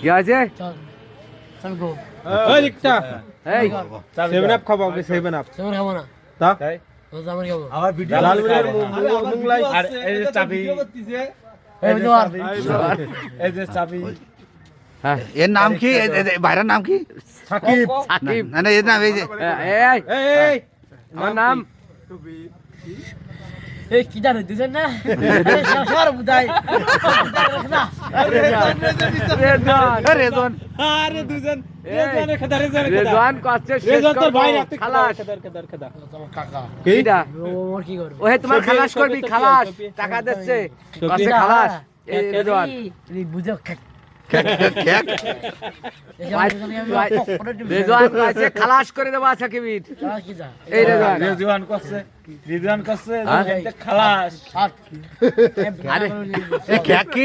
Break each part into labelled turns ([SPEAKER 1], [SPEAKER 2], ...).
[SPEAKER 1] কি আছে?
[SPEAKER 2] চল। গো।
[SPEAKER 3] ওই দিকটা
[SPEAKER 1] এই।
[SPEAKER 3] সেভেন আপ খাব ওকে সেভেন আপ
[SPEAKER 2] সেমন খাব না।
[SPEAKER 3] তা?
[SPEAKER 2] ও আমার
[SPEAKER 4] ভিডিও
[SPEAKER 3] লাল মুংলাই
[SPEAKER 4] আর এই যে চাবি।
[SPEAKER 2] এই তোমার
[SPEAKER 4] এই যে চাবি।
[SPEAKER 1] হ্যাঁ।
[SPEAKER 5] এর নাম কি? ভাইরার নাম কি?
[SPEAKER 3] সাকিব।
[SPEAKER 1] সাকিব
[SPEAKER 5] না না এর নাম এই যে
[SPEAKER 1] এই এই,
[SPEAKER 3] এই। এই
[SPEAKER 1] আমার নাম
[SPEAKER 2] এই কি জানো দুজন না? সবার বুঝাই।
[SPEAKER 5] রেজন
[SPEAKER 3] আরে দুজন। তোর ভাই রাখতে
[SPEAKER 1] খালাস
[SPEAKER 3] খেদার খেদার খেদা
[SPEAKER 2] তোমার কাকা
[SPEAKER 3] কি?
[SPEAKER 1] কিটা
[SPEAKER 2] ও ওর কি করবে?
[SPEAKER 1] ওহে তোমার খালাস করবি খালাস। টাকা দিচ্ছে।
[SPEAKER 3] সফি?
[SPEAKER 1] খালাস। এই রেজওয়ান
[SPEAKER 2] এই বুঝো
[SPEAKER 5] খ্যাক, খ্যাক, খ্যাক।
[SPEAKER 1] খালাস করে দেবো আচ্ছা কিবির এই রেজওয়ান।
[SPEAKER 4] করছে রিজওয়ান করছে
[SPEAKER 1] হ্যাঁ?
[SPEAKER 4] খালাস।
[SPEAKER 1] আরে
[SPEAKER 5] খ্যাক কি?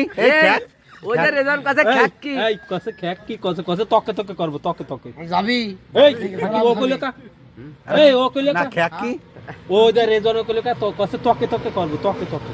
[SPEAKER 1] ওই যে রেজওয়ান কাছে খ্যাক কি?
[SPEAKER 3] এই কসে খ্যাক কি? কসে কসে তকে তকে করব তকে তকে
[SPEAKER 2] যাবি।
[SPEAKER 3] এই ও কইলে কা এই ও কইলে কা
[SPEAKER 5] খ্যাক কি?
[SPEAKER 3] ও যে রেজন কইলে কা তো তকে তকে করব তকে তকে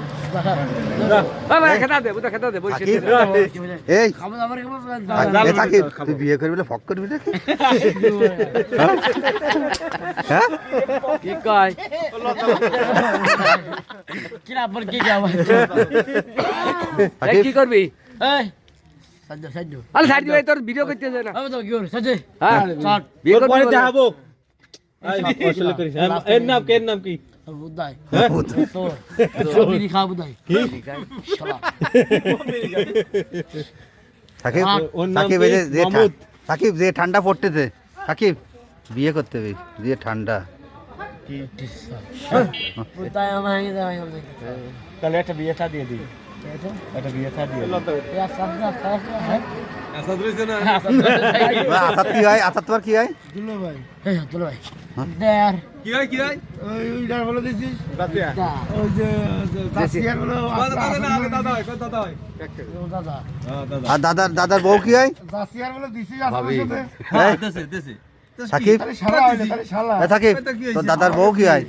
[SPEAKER 3] কি
[SPEAKER 5] করবি?
[SPEAKER 1] এই
[SPEAKER 2] সাজো সাজো।
[SPEAKER 1] আরে সাইড দিয়ে তোর ভিডিও করতেছে না।
[SPEAKER 2] তো কি সাজে।
[SPEAKER 1] হ্যাঁ। বিয়ে করবি
[SPEAKER 3] দেখাবো। এই হ্যাঁ, নাম কি নাম কি?
[SPEAKER 2] বুদাই
[SPEAKER 3] হ্যাঁ?
[SPEAKER 2] তো সবই খাও বুদাই
[SPEAKER 3] কি
[SPEAKER 2] শালা
[SPEAKER 5] সাকিব সাকিব? এই যে-। সাকিব যে ঠান্ডা পড়তেছে। সাকিব বিয়ে করতে হবে যে ঠান্ডা।
[SPEAKER 2] হাঙ্গি
[SPEAKER 4] তাহলে একটা বিয়েটা দিয়ে দিই। একটা দিয়ে
[SPEAKER 2] ইয়া সাজা সাজা হ্যাঁ?
[SPEAKER 5] আসাদ কি হয়? আসাদ তোমার কি হয়?
[SPEAKER 2] এই তুলো ভাই। দেয়ার।
[SPEAKER 3] কি হয় কি হয়?
[SPEAKER 2] দা দাদা
[SPEAKER 5] আর দাদার দাদার বউ কি হয়? সাকিব? এ, সাকিব তোর দাদার বউ কি হয়?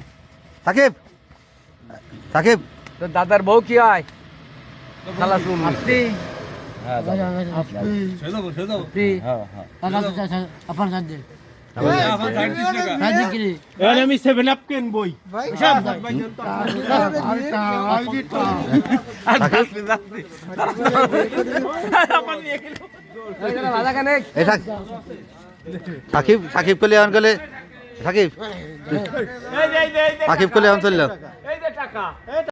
[SPEAKER 5] সাকিব? সাকিব?
[SPEAKER 1] তোর দাদার বউ কি হয়? খালাস রুম
[SPEAKER 2] আপনি? আপনি?
[SPEAKER 4] হ্যাঁ হ্যাঁ।
[SPEAKER 2] আপনার
[SPEAKER 3] এর আমি সেভেন আপ কেন বই
[SPEAKER 5] সাকিব। সাকিব করলে এমন করলে সাকিব সাকিব করলে এমন চলল